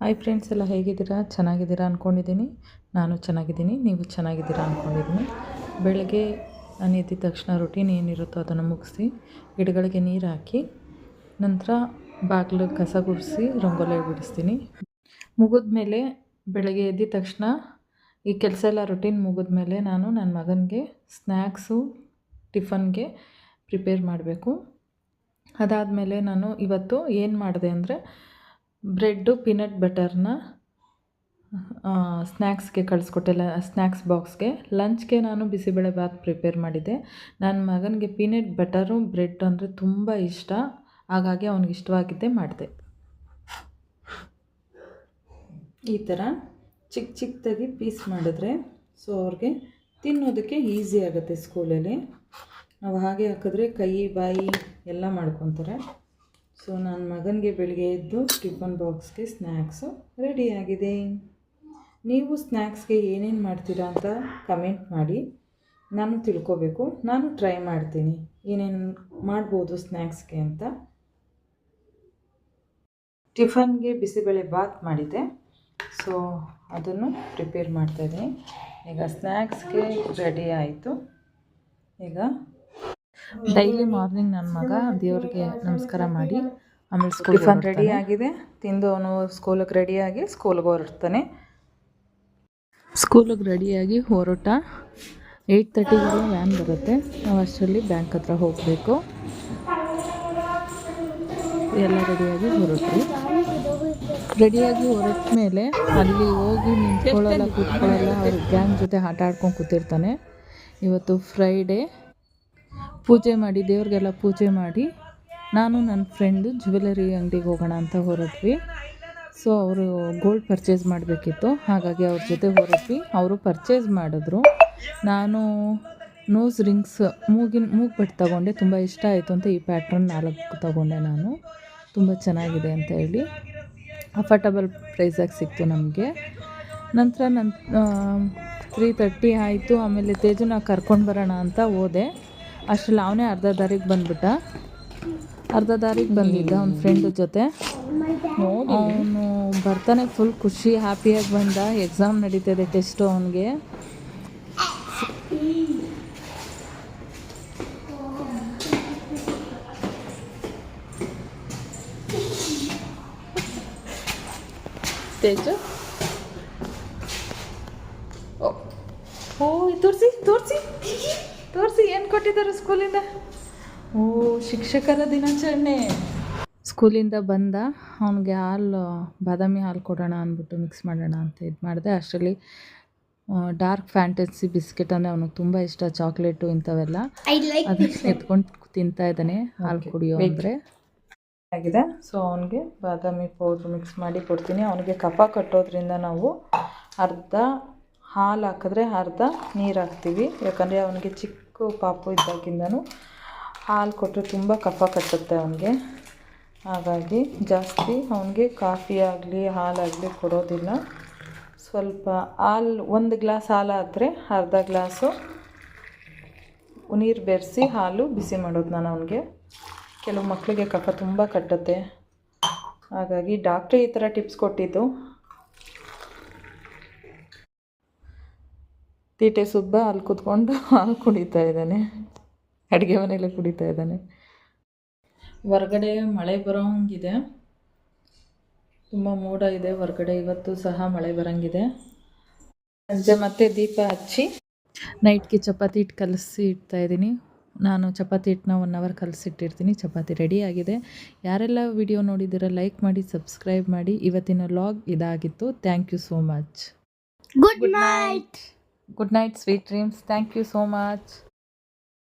Hi friends ಎಲ್ಲ ಹೇಗಿದ್ದೀರಾ? ಚೆನ್ನಾಗಿದ್ದೀರಾ ಅಂದ್ಕೊಂಡಿದ್ದೀನಿ ನಾನು ಚೆನ್ನಾಗಿದ್ದೀನಿ, ನೀವು ಚೆನ್ನಾಗಿದ್ದೀರಾ ಅಂದ್ಕೊಂಡಿದ್ದೀನಿ ಬೆಳಗ್ಗೆ ನಾನು ಎದ್ದಿದ ತಕ್ಷಣ ರೊಟೀನ್ ಏನಿರುತ್ತೋ ಅದನ್ನು ಮುಗಿಸಿ, ಗಿಡಗಳಿಗೆ ನೀರು ಹಾಕಿ, ನಂತರ ಬಾಗಿಲು ಕಸ ಗುಡಿಸಿ, ರಂಗೋಲೆ ಬಿಡಿಸ್ತೀನಿ. ಮುಗಿದ್ಮೇಲೆ ಬೆಳಗ್ಗೆ ಎದ್ದಿದ ತಕ್ಷಣ ಈ ಕೆಲಸ ಎಲ್ಲ ರೊಟೀನ್ ಮುಗಿದ್ಮೇಲೆ ನಾನು ನನ್ನ ಮಗನಿಗೆ ಸ್ನ್ಯಾಕ್ಸು ಟಿಫನ್ಗೆ ಪ್ರಿಪೇರ್ ಮಾಡಬೇಕು. ಅದಾದಮೇಲೆ ನಾನು ಇವತ್ತು ಏನು ಮಾಡಿದೆ ಅಂದರೆ ಬ್ರೆಡ್ಡು, ಪೀನಟ್ ಬಟರ್ನ ಸ್ನ್ಯಾಕ್ಸ್ಗೆ ಕಳಿಸ್ಕೊಟ್ಟೆ, ಲ, ಸ್ನ್ಯಾಕ್ಸ್ ಬಾಕ್ಸ್ಗೆ. ಲಂಚ್ಗೆ ನಾನು ಬಿಸಿಬೇಳೆ ಬಾತ್ ಪ್ರಿಪೇರ್ ಮಾಡಿದ್ದೆ. ನನ್ನ ಮಗನಿಗೆ ಪೀನಟ್ ಬಟರು, ಬ್ರೆಡ್ ಅಂದರೆ ತುಂಬ ಇಷ್ಟ. ಹಾಗಾಗಿ ಅವನಿಗೆ ಇಷ್ಟವಾಗಿದ್ದೆ ಮಾಡಿದೆ. ಈ ಥರ ಚಿಕ್ಕ ಚಿಕ್ಕದಾಗಿ ಪೀಸ್ ಮಾಡಿದ್ರೆ, ಸೊ ಅವ್ರಿಗೆ ತಿನ್ನೋದಕ್ಕೆ ಈಸಿ ಆಗುತ್ತೆ ಸ್ಕೂಲಲ್ಲಿ. ನಾವು ಹಾಗೆ ಹಾಕಿದ್ರೆ ಕೈ, ಬಾಯಿ ಎಲ್ಲ ಮಾಡ್ಕೊತಾರೆ. ಸೊ ನನ್ನ ಮಗನಿಗೆ ಬೆಳಿಗ್ಗೆ ಎದ್ದು ಟಿಫನ್ ಬಾಕ್ಸ್ಗೆ ಸ್ನ್ಯಾಕ್ಸು ರೆಡಿಯಾಗಿದೆ ನೀವು ಸ್ನ್ಯಾಕ್ಸ್ಗೆ ಏನೇನು ಮಾಡ್ತೀರಾ ಅಂತ ಕಮೆಂಟ್ ಮಾಡಿ. ನಾನು ತಿಳ್ಕೊಬೇಕು. ನಾನು ಟ್ರೈ ಮಾಡ್ತೀನಿ. ಏನೇನು ಮಾಡ್ಬೋದು ಸ್ನ್ಯಾಕ್ಸ್ಗೆ ಅಂತ. ಟಿಫನ್ಗೆ ಬಿಸಿಬೇಳೆ ಬಾತ್ ಮಾಡಿದೆ. ಸೊ ಅದನ್ನು ಪ್ರಿಪೇರ್ ಮಾಡ್ತಾಯಿದ್ದೀನಿ ಈಗ ಸ್ನ್ಯಾಕ್ಸ್ಗೆ ರೆಡಿ ಆಯಿತು. ಈಗ ಡೈಲಿ ಮಾರ್ನಿಂಗ್ ನನ್ನ ಮಗ ದೇವ್ರಿಗೆ ನಮಸ್ಕಾರ ಮಾಡಿ ಆಮೇಲೆ ಸ್ಕೂಲ್ ಟಿಫನ್ ರೆಡಿ ಆಗಿದೆ ತಿಂದು ಅವನು ಸ್ಕೂಲಿಗೆ ರೆಡಿಯಾಗಿ ಸ್ಕೂಲ್ಗೆ ಹೊರಡ್ತಾನೆ. ಸ್ಕೂಲಿಗೆ ರೆಡಿಯಾಗಿ ಹೊರಟ. ಏಯ್ಟ್ ತರ್ಟಿಗೆಲ್ಲ ವ್ಯಾನ್ ಬರುತ್ತೆ. ನಾವು ಅಷ್ಟರಲ್ಲಿ ಬ್ಯಾಂಕ್ ಹತ್ರ ಹೋಗಬೇಕು. ಎಲ್ಲ ರೆಡಿಯಾಗಿ ಹೊರಟ್ರಿ ರೆಡಿಯಾಗಿ ಹೊರಟ ಮೇಲೆ ಅಲ್ಲಿ ಹೋಗಿ ನಿಂತ್ಕೊಳ್ಳೋಲ್ಲ ಕೂತ್ಕೊಳ್ಳಲ್ಲ ಅವ್ರ ಗ್ಯಾಂಗ್ ಜೊತೆ ಆಟ ಆಡ್ಕೊಂಡು ಕೂತಿರ್ತಾನೆ. ಇವತ್ತು ಫ್ರೈಡೇ ಪೂಜೆ ಮಾಡಿ, ದೇವ್ರಿಗೆಲ್ಲ ಪೂಜೆ ಮಾಡಿ ನಾನು ನನ್ನ ಫ್ರೆಂಡು ಜ್ಯುವೆಲರಿ ಅಂಗಡಿಗೆ ಹೋಗೋಣ ಅಂತ ಹೊರಟ್ವಿ. ಸೊ ಅವರು ಗೋಲ್ಡ್ ಪರ್ಚೇಸ್ ಮಾಡಬೇಕಿತ್ತು. ಹಾಗಾಗಿ ಅವ್ರ ಜೊತೆ ಹೊರಟ್ವಿ. ಅವರು ಪರ್ಚೇಸ್ ಮಾಡಿದ್ರು. ನಾನು ನೋಸ್ ರಿಂಗ್ಸ್ ಮೂಗಿನ, ಮೂಗು ಬಟ್ಟು ತಗೊಂಡೆ. ತುಂಬ ಇಷ್ಟ ಆಯಿತು ಅಂತ ಈ ಪ್ಯಾಟ್ರನ್ ನಾಲ್ಕು ತಗೊಂಡೆ ನಾನು. ತುಂಬ ಚೆನ್ನಾಗಿದೆ ಅಂತ ಹೇಳಿ. ಅಫರ್ಟಬಲ್ ಪ್ರೈಸಾಗಿ ಸಿಕ್ತು ನಮಗೆ. ನಂತರ ನನ್ನ ತ್ರೀ ತರ್ಟಿ ಆಯಿತು. ಆಮೇಲೆ ತೇಜುನ ಕರ್ಕೊಂಡು ಬರೋಣ ಅಂತ ಹೋದೆ. ಅಷ್ಟರಲ್ಲಿ ಅವನೇ ಅರ್ಧ ದಾರಿಗೆ ಬಂದ್ಬಿಟ್ಟ. ಅರ್ಧ ದಾರಿಗೆ ಬಂದಿದ್ದ ಅವ್ನ ಫ್ರೆಂಡ್ ಜೊತೆ. ಅವನು ಬರ್ತಾನೆ ಫುಲ್ ಖುಷಿ ಹ್ಯಾಪಿಯಾಗಿ ಬಂದ. ಎಕ್ಸಾಮ್ ನಡೀತದೆ ಟೆಸ್ಟು ಅವನಿಗೆ. ತೇಜು? ಓ ತೋರಿಸಿ ತೋರಿಸಿ. ಕೊಟ್ಟಿದ್ದಾರೆ ಸ್ಕೂಲಿಂದ? ಓ ಶಿಕ್ಷಕರ ದಿನಾಚರಣೆ. ಸ್ಕೂಲಿಂದ ಬಂದ ಅವನಿಗೆ ಹಾಲು ಬಾದಾಮಿ ಹಾಲು ಕೊಡೋಣ ಅಂದ್ಬಿಟ್ಟು ಮಿಕ್ಸ್ ಮಾಡೋಣ ಅಂತ ಇದು ಮಾಡಿದೆ. ಅಷ್ಟರಲ್ಲಿ ಡಾರ್ಕ್ ಫ್ಯಾಂಟಸಿ ಬಿಸ್ಕೆಟ್ ಅಂದರೆ ಅವನಿಗೆ ತುಂಬ ಇಷ್ಟ ಚಾಕ್ಲೇಟು ಇಂಥವೆಲ್ಲ. ಅದಕ್ಕೆ ಎತ್ಕೊಂಡು ತಿಂತಾ ಇದ್ದಾನೆ ಹಾಲು ಕುಡಿಯೋ ಅಂದರೆ. ಆಗಿದೆ. ಸೊ ಅವನಿಗೆ ಬಾದಾಮಿ ಪೌಡ್ರ್ ಮಿಕ್ಸ್ ಮಾಡಿ ಕೊಡ್ತೀನಿ. ಅವನಿಗೆ ಕಫ ಕಟ್ಟೋದ್ರಿಂದ ನಾವು ಅರ್ಧ ಹಾಲು ಹಾಕಿದ್ರೆ ಅರ್ಧ ನೀರು ಹಾಕ್ತೀವಿ. ಯಾಕಂದರೆ ಅವನಿಗೆ ಚಿಕ್ಕ ಪಾಪು ಇದ್ದಾಗಿಂದನೂ. ಹಾಲು ಕೊಟ್ಟರೆ ತುಂಬ ಕಫ ಕಟ್ಟುತ್ತೆ ಅವನಿಗೆ. ಹಾಗಾಗಿ ಜಾಸ್ತಿ ಅವನಿಗೆ ಕಾಫಿ ಆಗಲಿ, ಹಾಲಾಗಲಿ ಕೊಡೋದಿಲ್ಲ. ಸ್ವಲ್ಪ ಹಾಲು, ಒಂದು ಗ್ಲಾಸ್ ಹಾಲಾದರೆ ಅರ್ಧ ಗ್ಲಾಸು ನೀರು ಬೆರೆಸಿ ಹಾಲು ಬಿಸಿ ಮಾಡೋದು ನಾನು ಅವನಿಗೆ. ಕೆಲವು ಮಕ್ಕಳಿಗೆ ಕಫ ತುಂಬ ಕಟ್ಟುತ್ತೆ. ಹಾಗಾಗಿ ಡಾಕ್ಟ್ರೇ ಈ ಥರ ಟಿಪ್ಸ್ ಕೊಟ್ಟಿದ್ದು. ತೀಟೆ ಸುಬ್ಬ ಅಲ್ಲಿ ಕೂತ್ಕೊಂಡು ಹಾಲು ಕುಡಿತಾ ಇದ್ದಾನೆ. ಅಡುಗೆ ಮನೆಯಲ್ಲೇ ಕುಡಿತಾ ಇದ್ದಾನೆ. ಹೊರಗಡೆ ಮಳೆ ಬರೋ ಹಂಗಿದೆ ತುಂಬ ಮೋಡ ಇದೆ. ಹೊರಗಡೆ ಇವತ್ತು ಸಹ ಮಳೆ ಬರೋಂಗಿದೆ. ಸಂಜೆ ಮತ್ತೆ ದೀಪ ಹಚ್ಚಿ ನೈಟ್ಗೆ ಚಪಾತಿ ಹಿಟ್ಟು ಕಲಸಿ ಇಡ್ತಾ ಇದ್ದೀನಿ. ನಾನು ಚಪಾತಿ ಹಿಟ್ಟನ್ನ ಒನ್ ಅವರ್ ಕಲಸಿಟ್ಟಿರ್ತೀನಿ. ಚಪಾತಿ ರೆಡಿ ಆಗಿದೆ. ಯಾರೆಲ್ಲ ವಿಡಿಯೋ ನೋಡಿದ್ದೀರ ಲೈಕ್ ಮಾಡಿ ಸಬ್ಸ್ಕ್ರೈಬ್ ಮಾಡಿ ಇವತ್ತಿನ ಲಾಗ್ ಇದಾಗಿತ್ತು. Thank you so much good night sweet dreams. Thank you so much.